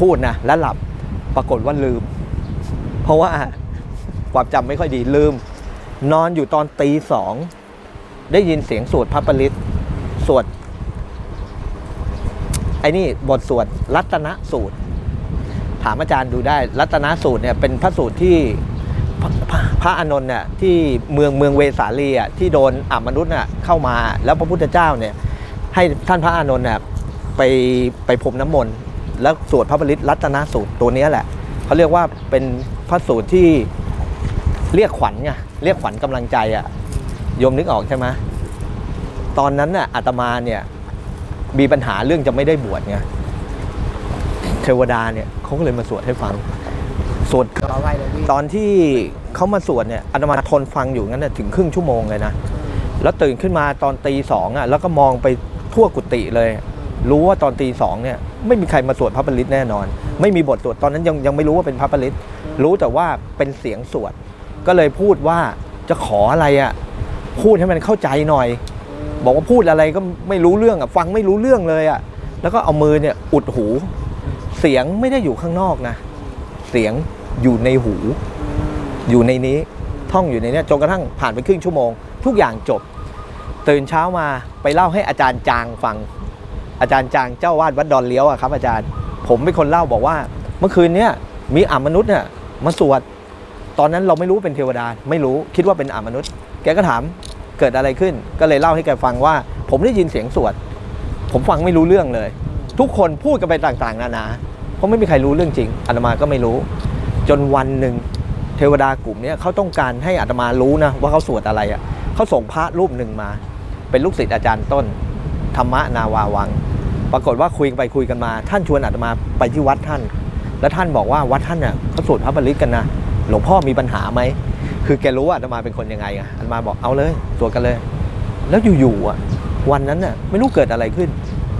พูดนะแล้วหลับปรากฏว่าลืม เพราะว่าความจำไม่ค่อยดีลืม นอนอยู่ตอนตีสอง ได้ยินเสียงสวดพระปริตสวดไอ้นี่บทสวดรัตนสูตร ถามอาจารย์ดูได้ รัตนสูตรเนี่ยเป็นพระสูตรที่พระพพระอานนท์เนี่ยที่เมืองเมืองเวสาลีอะที่โดนอามนุษย์น่ะเข้ามา แล้วพระพุทธเจ้าเนี่ยให้ท่านพระอานนท์เนี่ยไปไปพรมน้ำมนต์ แล้วสวดพระปริตรัตนสูตรตัวนี้แหละเขาเรียกว่าเป็นพระสูตรที่เรียกขวัญไงเรียกขวัญกำลังใจอะโยมนึกออกใช่ไหมตอนนั้นน่ะอาตมาเนี่ยมีปัญหาเรื่องจะไม่ได้บวชไงเทวดาเนี่ยเขาก็เลยมาสวดให้ฟังสวดตอนที่เขามาสวดเนี่ยอาตมาทนฟังอยู่งั้นนะถึงครึ่งชั่วโมงเลยนะแล้วตื่นขึ้นมาตอนตีสองอะแล้วก็มองไปทั่วกุฏิเลย รู้ว่าตอนตีสองเนี่ยไม่มีใครมาสวดพระปริตแน่นอน ไม่มีบทสวดตอนนั้นยังยังไม่รู้ว่าเป็นพระปริตรู้แต่ว่าเป็นเสียงสวด ก็เลยพูดว่าจะขออะไรอะพูดให้มันเข้าใจหน่อย บอกว่าพูดอะไรก็ไม่รู้เรื่องอะฟังไม่รู้เรื่องเลยอะแล้วก็เอามือเนี่ยอุดหู เสียงไม่ได้อยู่ข้างนอกนะ เสียงอยู่ในหู อยู่ในนี้ท่องอยู่ในนี้จนกระทั่งผ่านไปครึ่งชั่วโมง ทุกอย่างจบ ตื่นเช้ามาไปเล่าให้อาจารย์จางฟัง อาจารย์จางเจ้าวาดวัดดอนเลี้ยวอะครับอาจารย์ ผมเป็นคนเล่าบอกว่า เมื่อคืนเนี้ยมีอามนุษย์เนี่ยมาสวด ตอนนั้นเราไม่รู้เป็นเทวดา ไม่รู้คิดว่าเป็นอามนุษย์ แกก็ถามเกิดอะไรขึ้น ก็เลยเล่าให้แกฟังว่า ผมได้ยินเสียงสวด ผมฟังไม่รู้เรื่องเลย ทุกคนพูดกันไปต่างๆ นานาเพราะไม่มีใครรู้เรื่องจริงอาตมาก็ไม่รู้ จนวันหนึ่งเทวดากลุ่มนี้เขาต้องการให้อาตมารู้นะว่าเขาสวดอะไรอะเขาส่งพระรูปหนึ่งมา เป็นลูกศิษย์อาจารย์ต้น ธรรมนาวาวัง ปรากฏว่าคุยไปคุยกันมา ท่านชวนอาตมาไปที่วัดท่าน แล้วท่านบอกว่าวัดท่านเนี่ยเขาสวดพระบริตกันนะหลวงพ่อมีปัญหาไหมคือแกรู้ว่าอาตมาเป็นคนยังไงอะอาตมาบอกเอาเลยสวดกันเลย แล้วอยู่ๆอะวันนั้นน่ะไม่รู้เกิดอะไรขึ้น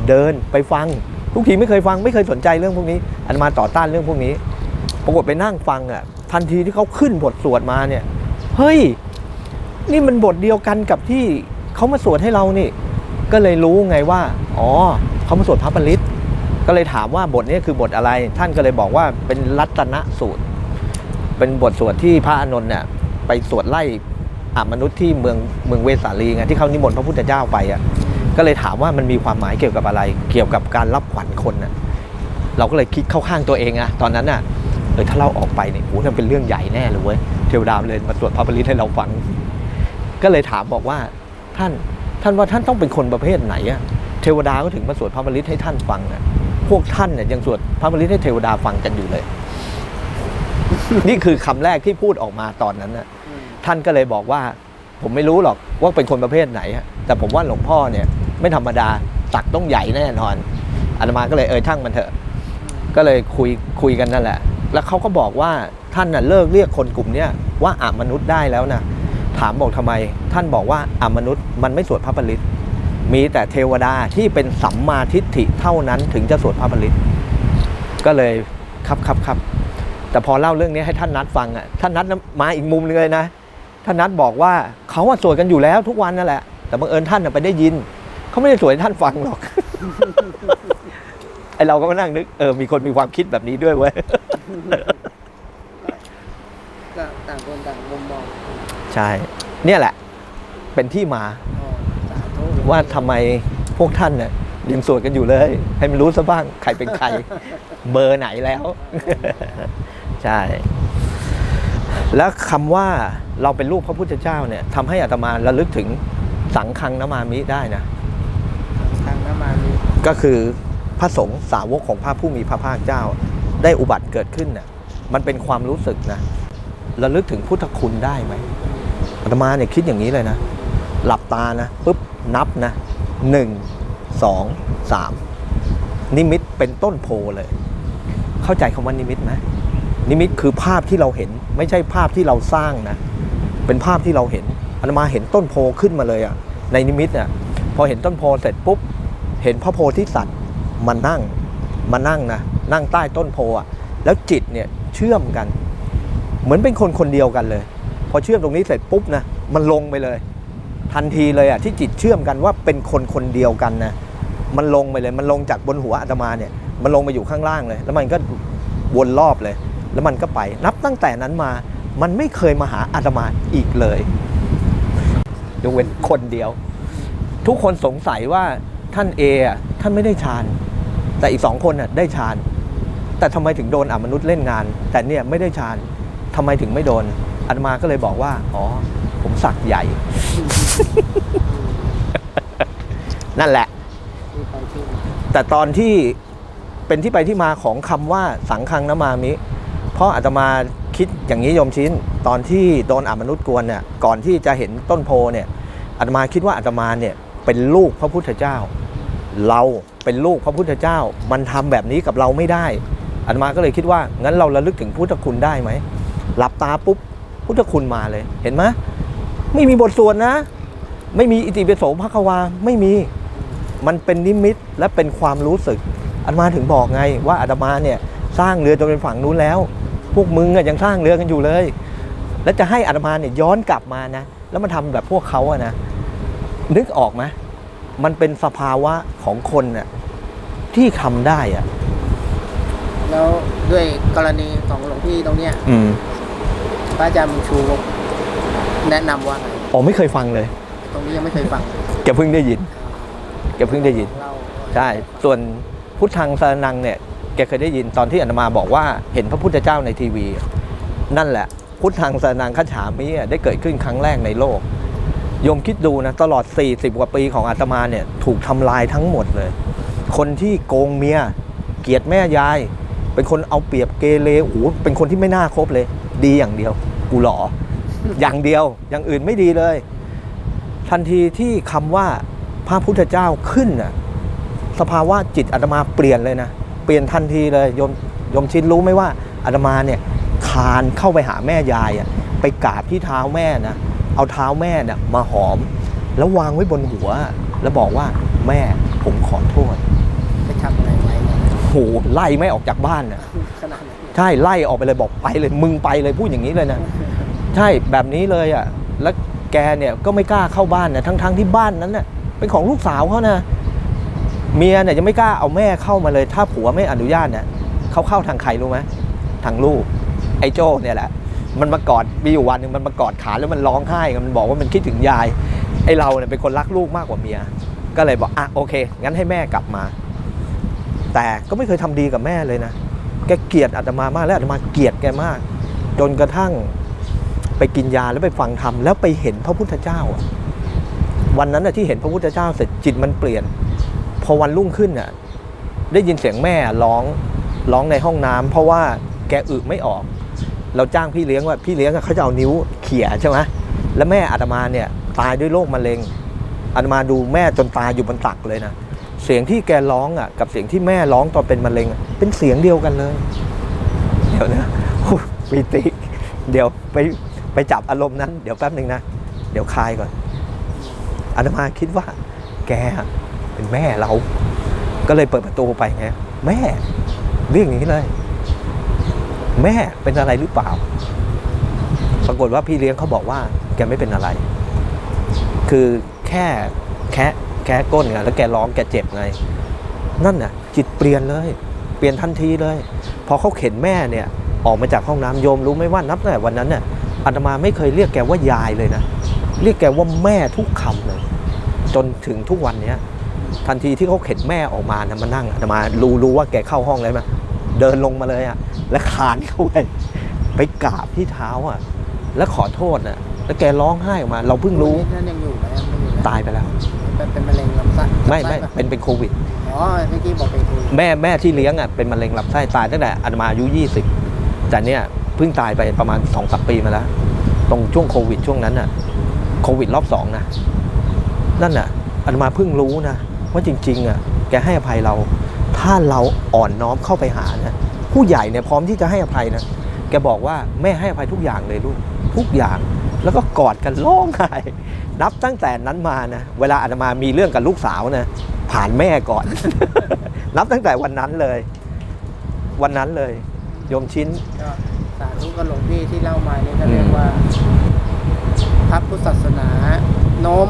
เดินไปฟังทุกทีไม่เคยฟังไม่เคยสนใจเรื่องพวกนี้อาตมาต่อต้านเรื่องพวกนี้ ปรากฏไปนั่งฟังอะทันทีที่เขาขึ้นบทสวดมาเนี่ยเฮ้ยนี่มันบทเดียวกันกับที่เขามาสวดให้เรานี่ ก็เลยรู้ไงว่า อ๋อ เขามาสวดพระปริตก็เลยถามว่าบทนี้คือบทอะไร ท่านก็เลยบอกว่าเป็นรัตนสูตร เป็นบทสวดที่พระอานนท์เนี่ยไปสวดไล่อามนุษย์ที่เมืองเมืองเวสาลีไงที่เขานิมนต์พระพุทธเจ้าไปอะก็เลยถามว่ามันมีความหมายเกี่ยวกับอะไร เกี่ยวกับการรับขวัญคนน่ะเราก็เลยคิดเข้าข้างตัวเองอะตอนนั้นน่ะเออถ้าเราออกไปเนี่ยโอ้มันเป็นเรื่องใหญ่แน่เลยเว้ยเทวดาเลยมาสวดพระปริตให้เราฟัง ก็เลยถามบอกว่าท่านท่านว่าท่านต้องเป็นคนประเภทไหนอะ เทวดาก็ถึงมาสวดพระปริตให้ท่านฟังอะพวกท่านเนี่ยยังสวดพระปริตให้เทวดาฟังกันอยู่เลย นี่คือคำแรกที่พูดออกมาตอนนั้นน่ะท่านก็เลยบอกว่า ผมไม่รู้หรอกว่าเป็นคนประเภทไหนอะแต่ผมว่าหลวงพ่อเนี่ย ไม่ธรรมดาตักต้องใหญ่แน่นอนอาตมาก็เลยเออช่างมันเถอะ ก็เลยคุยคุยกันนั่นแหละ แล้วเขาก็บอกว่าท่านน่ะเลิกเรียกคนกลุ่มเนี้ยว่าอามนุษย์ได้แล้วนะถามบอกทำไม ท่านบอกว่าอามนุษย์มันไม่สวดพระปริต มีแต่เทวดาที่เป็นสัมมาทิฏฐิเท่านั้นถึงจะสวดพระปริตก็เลยครับครับครับแต่พอเล่าเรื่องนี้ให้ท่านนัดฟังอะท่านนัดมาอีกมุมนึงเลยนะท่านนัดบอกว่าเขาอะสวดกันอยู่แล้วทุกวันนั่นแหละ แต่บังเอิญท่านน่ะไปได้ยินเขาไม่ได้สวดให้ท่านฟังหรอกไอเราก็มานั่งนึกเออมีคนมีความคิดแบบนี้ด้วยเว้ยก็ต่างคนต่างมุมมอง ใช่ เนี่ยแหละ เป็นที่มาอ๋อสาธุ ว่าทำไมพวกท่านเนี่ยยังสวดกันอยู่เลย ให้มันรู้ซะบ้างใครเป็นใคร เบอร์ไหนแล้ว ใช่ แล้วคำว่าเราเป็นลูกพระพุทธเจ้าเนี่ยทำให้อาตมาระลึกถึงสังฆังนมามิได้นะทางน้ำมามีก็คือพระสงฆ์สาวกของพระผู้มีพระภาคเจ้า ได้อุบัติเกิดขึ้นน่ะมันเป็นความรู้สึกนะระลึกถึงพุทธคุณได้ไหมอาตมาเนี่ยคิดอย่างนี้เลยนะ หลับตานะปุ๊บ นับนะหนึ่งสองสามนิมิตเป็นต้นโพเลย เข้าใจคำว่านิมิตไหมนิมิตคือภาพที่เราเห็น ไม่ใช่ภาพที่เราสร้างนะ เป็นภาพที่เราเห็นอาตมาเห็นต้นโพขึ้นมาเลยอะในนิมิตอะพอเห็นต้นโพเสร็จปุ๊บ เห็นพระโพธิสัตว์มานั่งมานั่งนะนั่งใต้ต้นโพอะแล้วจิตเนี่ยเชื่อมกัน เหมือนเป็นคนคนเดียวกันเลย พอเชื่อมตรงนี้เสร็จปุ๊บนะมันลงไปเลย ทันทีเลยอะที่จิตเชื่อมกันว่าเป็นคนคนเดียวกันนะมันลงไปเลยมันลงจากบนหัวอาตมาเนี่ยมันลงมาอยู่ข้างล่างเลย แล้วมันก็วนรอบเลย แล้วมันก็ไป นับตั้งแต่นั้นมามันไม่เคยมาหาอาตมาอีกเลยยกเว้นคนเดียว ทุกคนสงสัยว่าท่านเอะท่านไม่ได้ฌานแต่อีกสองคนน่ะได้ฌานแต่ทำไมถึงโดนอมนุษย์เล่นงาน แต่เนี่ยไม่ได้ฌานทำไมถึงไม่โดนอาตมาก็เลยบอกว่า อ๋อ ผมสักใหญ่ นั่นแหละ แต่ตอนที่เป็นที่ไปที่มาของคำว่าสังคังนมามิ เพราะอาตมาคิดอย่างนี้โยมชิ้น ตอนที่โดนอมนุษย์กวนเนี่ยก่อนที่จะเห็นต้นโพเนี่ยอาตมาคิดว่าอาตมาเนี่ยเป็นลูกพระพุทธเจ้า เราเป็นลูกพระพุทธเจ้า มันทำแบบนี้กับเราไม่ได้อาตมาก็เลยคิดว่างั้นเราระลึกถึงพุทธคุณได้ไหมหลับตาปุ๊บพุทธคุณมาเลย เห็นไหมไม่มีบทสวดนะ ไม่มีอิติปิโสภควาไม่มีมันเป็นนิมิตและเป็นความรู้สึกอาตมาถึงบอกไงว่าอาตมาเนี่ยสร้างเรือจนเป็นฝั่งนู้นแล้ว พวกมึงอะยังสร้างเรือกันอยู่เลย แล้วจะให้อาตมาเนี่ยย้อนกลับมานะแล้วมาทำแบบพวกเขาอะนะนึกออกไหมมันเป็นสภาวะของคนน่ะที่ทำได้อะแล้วด้วยกรณีของหลวงพี่ตรงเนี้ย อืมพระอาจารย์บุญชูแนะนำว่าไงอ๋อไม่เคยฟังเลย ตรงนี้ยังไม่เคยฟังแกเพิ่งได้ยินแกเพิ่งได้ยินเล่าใช่ส่วนพุทธังสรนังเนี่ยแกเคยได้ยินตอนที่อาตมาบอกว่าเห็นพระพุทธเจ้าในทีวี นั่นแหละ พุทธังสรนังคัจฉามิอะได้เกิดขึ้นครั้งแรกในโลกโยมคิดดูนะตลอด 40 กว่าปีของอาตมาเนี่ยถูกทำลายทั้งหมดเลย คนที่โกงเมียเกลียดแม่ยาย เป็นคนเอาเปรียบเกเรโอ้โหเป็นคนที่ไม่น่าคบเลย ดีอย่างเดียว กูหลออย่างเดียวอย่างอื่นไม่ดีเลย ทันทีที่คำว่าพระพุทธเจ้าขึ้นน่ะสภาวะจิตอาตมาเปลี่ยนเลยนะ เปลี่ยนทันทีเลยโยมโยมชินรู้ไหมว่าอาตมาเนี่ยคลานเข้าไปหาแม่ยายอะไปกราบที่เท้าแม่นะเอาเท้าแม่เนี่ยมาหอม แล้ววางไว้บนหัว แล้วบอกว่าแม่ผมขอโทษไปทำอะไรไว้เนี่ยโหไล่ไม่ออกจากบ้านน่ะขนาดนั้นใช่ไล่ออกไปเลยบอกไปเลย มึงไปเลยพูดอย่างนี้เลยนะ ใช่แบบนี้เลยอะแล้ว แกเนี่ยก็ไม่กล้าเข้าบ้านนะทั้งๆที่บ้านนั้นน่ะเป็นของลูกสาวเขานะเมียเนี่ยยังไม่กล้าเอาแม่เข้ามาเลย ถ้าผัวไม่อนุญาตเนี่ยเขาเข้าทางใครรู้ไหมทางลูก ไอ้โจ้เนี่ยแหละ มันมากอดมีอยู่วันหนึ่งมันมากอดขาแล้วมันร้องไห้มันบอกว่ามันคิดถึงยาย ไอ้เราเนี่ยเป็นคนรักลูกมากกว่าเมีย ก็เลยบอกอะโอเค งั้นให้แม่กลับมา แต่ก็ไม่เคยทำดีกับแม่เลยนะแกเกลียดอาตมามากและอาตมาเกลียดแกมาก จนกระทั่ง ไปกินยาแล้วไปฟังธรรมแล้วไปเห็นพระพุทธเจ้าวันนั้นน่ะที่เห็นพระพุทธเจ้าเสร็จจิตมันเปลี่ยน พอวันรุ่งขึ้นน่ะได้ยินเสียงแม่ร้องร้องในห้องน้ำเพราะว่าแกอึไม่ออก เราจ้างพี่เลี้ยงว่าพี่เลี้ยงเขาจะเอานิ้วเขี่ยใช่ไหมแล้วแม่อาตมาเนี่ยตายด้วยโรคมะเร็งอาตมาดูแม่จนตายอยู่บนตักเลยนะเสียงที่แกร้องอะกับเสียงที่แม่ร้องตอนเป็นมะเร็ง เป็นเสียงเดียวกันเลย เดี๋ยวนะปีติเดี๋ยวไป ไปจับอารมณ์นั้น เดี๋ยวแป๊บหนึ่งนะ เดี๋ยวคลายก่อนอาตมาคิดว่า แกเป็นแม่เรา ก็เลยเปิดประตูไปไงแม่เรื่องอย่างนี้เลย แม่เป็นอะไรหรือเปล่า ปรากฏว่าพี่เลี้ยงเขาบอกว่า แกไม่เป็นอะไร คือแค่แค่แค่ก้นไงแล้วแกร้องแกเจ็บไง นั่นน่ะ จิตเปลี่ยนเลย เปลี่ยนทันทีเลย พอเขาเข็นแม่เนี่ย ออกมาจากห้องน้ำโยมรู้ไหมว่านับตั้งแต่วันนั้นเนี่ย อาตมาไม่เคยเรียกแกว่ายายเลยนะ เรียกแกว่าแม่ทุกคำเลย จนถึงทุกวันเนี้ยทันทีที่เขาเข็นแม่ออกมานะมานั่งอาตมารู้รู้ว่าแกเข้าห้องแล้วนะเดินลงมาเลยอะแล้วคลานเข้าไปไปกราบที่เท้าอะแล้วขอโทษนะแล้วแกร้องไห้ออกมา เราเพิ่งรู้นั่นยังอยู่ไหมไม่อยู่แล้วตายไปแล้วเป็นเป็นมะเร็งลำไส้ไม่ไม่ลำส้ปะเป็นเป็นโควิดอ๋อเมื่อกี้บอกเป็นโควิดแม่แม่ที่เลี้ยงอะเป็นมะเร็งลำไส้ตายตั้งแต่อาตมาอายุ20แต่เนี่ยเพิ่งตายไปประมาณ2องสปีมาแล้ว ตรงช่วงโควิดช่วงนั้นน่ะโควิดรอบสองนะนั่นน่ะอาตมาเพิ่งรู้นะว่าจริงๆอะแกให้อภัยเรา ถ้าเราอ่อนน้อมเข้าไปหานะผู้ใหญ่เนี่ยพร้อมที่จะให้อภัยนะแกบอกว่าแม่ให้อภัยทุกอย่างเลยลูกทุกอย่างแล้วก็กอดกันร้องไห้นับตั้งแต่นั้นมานะเวลาอาตมามีเรื่องกับลูกสาวนะผ่านแม่ก่อน นับตั้งแต่วันนั้นเลย วันนั้นเลย โยมชิ้น สาธุกับหลวงพี่ที่เล่ามานี่ก็เรียกว่าพระพุทธศาสนา โน้ม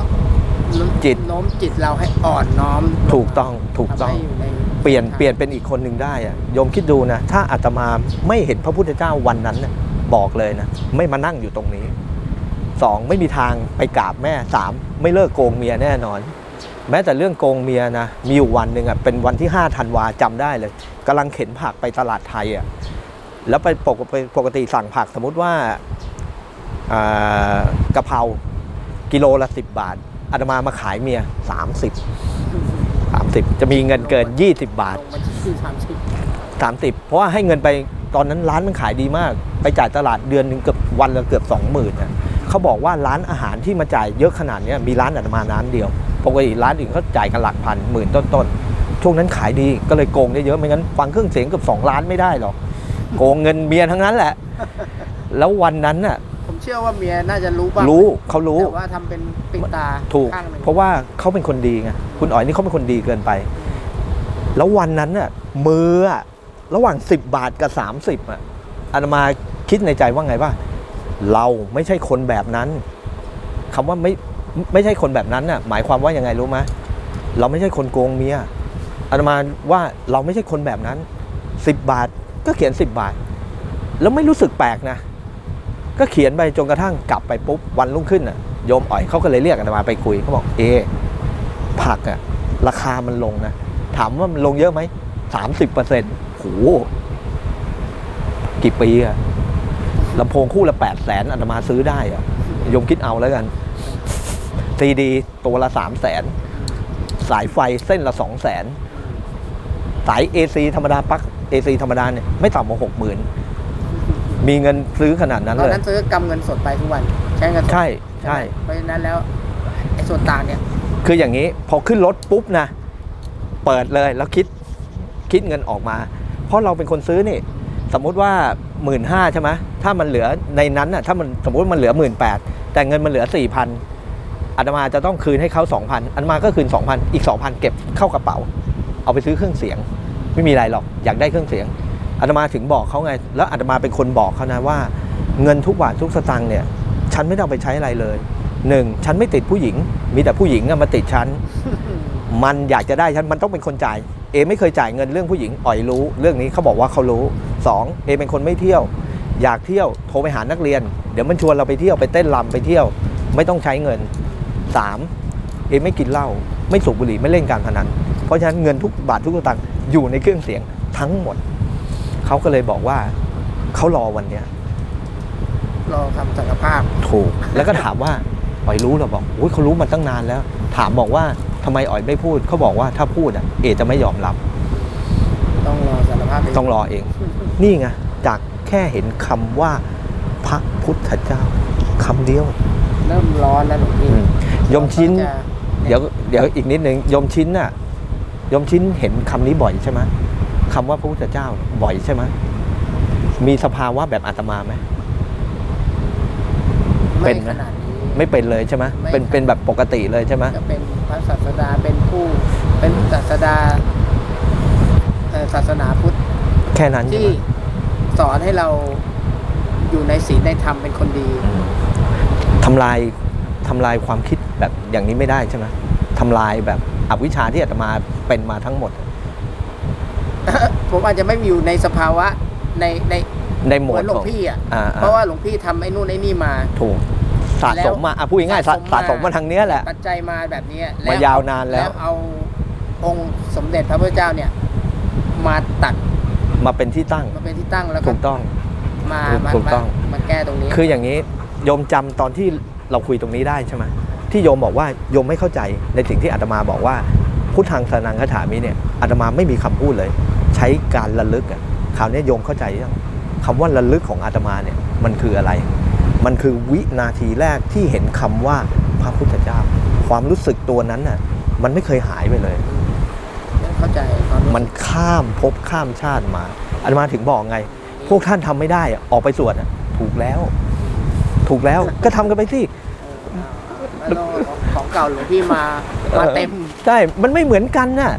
จิต โน้มจิตเราให้อ่อนน้อมลงถูกต้องถูกต้อง ทำให้อยู่ในเปลี่ยนเปลี่ยนเป็นอีกคนหนึ่งได้อะโยมคิดดูนะ ถ้าอาตมาไม่เห็นพระพุทธเจ้าวันนั้นน่ะบอกเลยนะ ไม่มานั่งอยู่ตรงนี้สองไม่มีทางไปกราบแม่สามไม่เลิกโกงเมียแน่นอน แม้แต่เรื่องโกงเมียนะ มีอยู่วันหนึ่งอะเป็นวันที่5ธันวาจำได้เลยกำลังเข็นผักไปตลาดไทยอะ แล้วไปปกติปกติสั่งผักสมมุติว่าากะเพรากิโลละ 10 บาทอาตมามาขายเมีย 30 30 จะมีเงินเกิน 20 บาทลงมาทสามสิบ30 เพราะว่าให้เงินไปตอนนั้นร้านมันขายดีมาก ไปจ่ายตลาดเดือนหนึ่งเกือบวันละเกือบ 20,000นะเขาบอกว่าร้านอาหารที่มาจ่ายเยอะขนาดนี้มีร้านอาตมาร้านเดียวปกติร้านอื่นเขาจ่ายกันหลักพันหมื่นต้นๆช่วงนั้นขายดีก็เลยโกงได้เยอะไม่งั้นฟังเครื่องเสียงเกือบ2ล้านไม่ได้หรอก โกงเงินเมียทั้งนั้นแหละ แล้ววันนั้นน่ะ ผมเชื่อว่าเมียน่าจะรู้บ้างรู้เขารู้แต่ว่าทำเป็นปิดตาถูกข้างหนึ่งเพราะว่าเขาเป็นคนดีไงคุณอ๋อยนี่เขาเป็นคนดีเกินไป แล้ววันนั้นน่ะมืออะระหว่าง 10 บาทกับ 30อะอาตมาคิดในใจว่าไงว่า เราไม่ใช่คนแบบนั้นคำว่าไม่ไม่ใช่คนแบบนั้นน่ะ หมายความว่ายังไงรู้ไหมเราไม่ใช่คนโกงเมียอาตมาว่าเราไม่ใช่คนแบบนั้น 10 บาท ก็เขียน 10 บาท แล้วไม่รู้สึกแปลกนะ ก็เขียนไปจนกระทั่งกลับไปปุ๊บวันรุ่งขึ้นน่ะโยมอ๋อยเขาก็เลยเรียกอาตมาไปคุยเขาบอกเอผักอะราคามันลงนะ ถามว่ามันลงเยอะไหมสามสิบเปอร์เซ็นต์โหกี่ปีอะลำโพงคู่ละแปดแสนอาตมาซื้อได้อะโยมคิดเอาแล้วกันซีดี ตัวละสามแสนสายไฟเส้นละสองแสน สาย AC ธรรมดาปลั๊ก AC ธรรมดาเนี่ยไม่ต่ำกว่าหกหมื่นมีเงินซื้อขนาดนั้นตอนเลย นั้นซื้อกำเงินสดไปทุกวันใช้เงินสดใช่ใช่ เพราะฉะนั้นแล้วไอ้ส่วนต่างเนี่ย คืออย่างนี้พอขึ้นรถปุ๊บนะ เปิดเลยแล้วคิดคิดเงินออกมา เพราะเราเป็นคนซื้อนี่ สมมุติว่า1 5ื่นใช่ไหมถ้ามันเหลือในนั้นน่ะถ้ามันสมมติมันเหลือ1 8ื่นแต่เงินมันเหลือ4 0 0พันอาตมาจะต้องคืนให้เขา2,000อันมาก็คืน2,000อีก2,000เก็บเข้ากระเป๋า เอาไปซื้อเครื่องเสียง ไม่มีอะไรหรอกอยากได้เครื่องเสียงอาตมาถึงบอกเขาไง แล้วอาตมาเป็นคนบอกเขานะว่า เงินทุกบาททุกสตางค์เนี่ยฉันไม่ต้องไปใช้อะไรเลยหนึ่งฉันไม่ติดผู้หญิง มีแต่ผู้หญิงมาติดฉันมันอยากจะได้ฉันมันต้องเป็นคนจ่าย เอไม่เคยจ่ายเงินเรื่องผู้หญิงอ่อยรู้ เรื่องนี้เขาบอกว่าเขารู้สองเอเป็นคนไม่เที่ยว อยากเที่ยวโทรไปหานักเรียน เดี๋ยวมันชวนเราไปเที่ยวไปเต้นรำไปเที่ยว ไม่ต้องใช้เงินสามเอไม่กินเหล้าไม่สูบบุหรี่ไม่เล่นการพนัน เพราะฉะนั้นเงินทุกบาททุกสตางค์อยู่ในเครื่องเสียงทั้งหมด เขาก็เลยบอกว่าเขารอวันเนี้ยรอคำสัญภาพถูก แล้วก็ถามว่าอ๋อยรู้เหราบอกอุ้ยเขารู้มาตั้งนานแล้ว ถามบอกว่าทำไมอ๋อยไม่พูดเขาบอกว่าถ้าพูดอะ เอจะไม่ยอมรับ ต้องรอสารภาพต้องรอเอง นี่ไงจากแค่เห็นคำว่าพระพุทธเจ้าคำเดียว เริ่มร้อนแล้วหลวงพี่ยมชิ้นจะเดี๋ยวเดี๋ยวอีกนิดนึงยมชิ้นน่ะ ยมชิ้นเห็นคำนี้บ่อยใช่ไหมคำว่าพระพุทธเจ้าบ่อยใช่ไหมมีสภาวะแบบอาตมาไหมเป็นไหมไม่ขนาดนี้ไม่เป็นเลยใช่ไหมไม่เป็นเป็นแบบปกติเลยใช่ไหมจะเป็นพระศาสดาเป็นผู้เป็นศาสดาเอ่อศาสนาพุทธแค่นั้นใช่ที่ไหมสอนให้เราอยู่ในศีลในธรรมเป็นคนดีทำลายทำลายความคิดแบบอย่างนี้ไม่ได้ใช่ไหมทำลายแบบ อวิชชาที่อาตมาเป็นมาทั้งหมด ผมอาจจะไม่อยู่ในสภาวะในในในหมเหวมืดอนหลวของงพี่อะอ่าเพราะว่าหลวงพี่ทำไอ้นู่นไอ้นี่มาถูกสะสมมาอะพูดง่ายๆสะสะสะสสมมมามาทางเนี้ยแหละปัจจัยมาแบบนี้มายาวนานแล้วเอาองค์สมเด็จพระพุทธเจ้าเนี่ย มาตัดมาเป็นที่ตั้งมาเป็นที่ตั้งแล้วก็ถูกต้องมาถูกมาถูกต้องมามาแก้ตรงนี้ คืออย่างนี้โยมจำตอนที่เราคุยตรงนี้ได้ใช่ไหม ที่โยมบอกว่าโยมไม่เข้าใจในสิ่งที่อาตมาบอกว่า พุทธังสนังคาถามิเนี่ยอาตมาไม่มีคำพูดเลย ใช้การระลึกอะคราวนี้โยมเข้าใจยังคำว่าระลึกของอาตมาเนี่ยมันคืออะไร มันคือวินาทีแรกที่เห็นคำว่าพระพุทธเจ้า ความรู้สึกตัวนั้นน่ะมันไม่เคยหายไปเลยเข้าใจความรู้สึกมันข้ามภพข้ามชาติมาอาตมาถึงบอกไง พวกท่านทำไม่ได้อะออกไปสวดอะถูกแล้ว ถูกแล้วก็ทำกันไปสิ ของเก่าหลวงพี่มามาเต็ม ใช่ มันไม่เหมือนกันน่ะ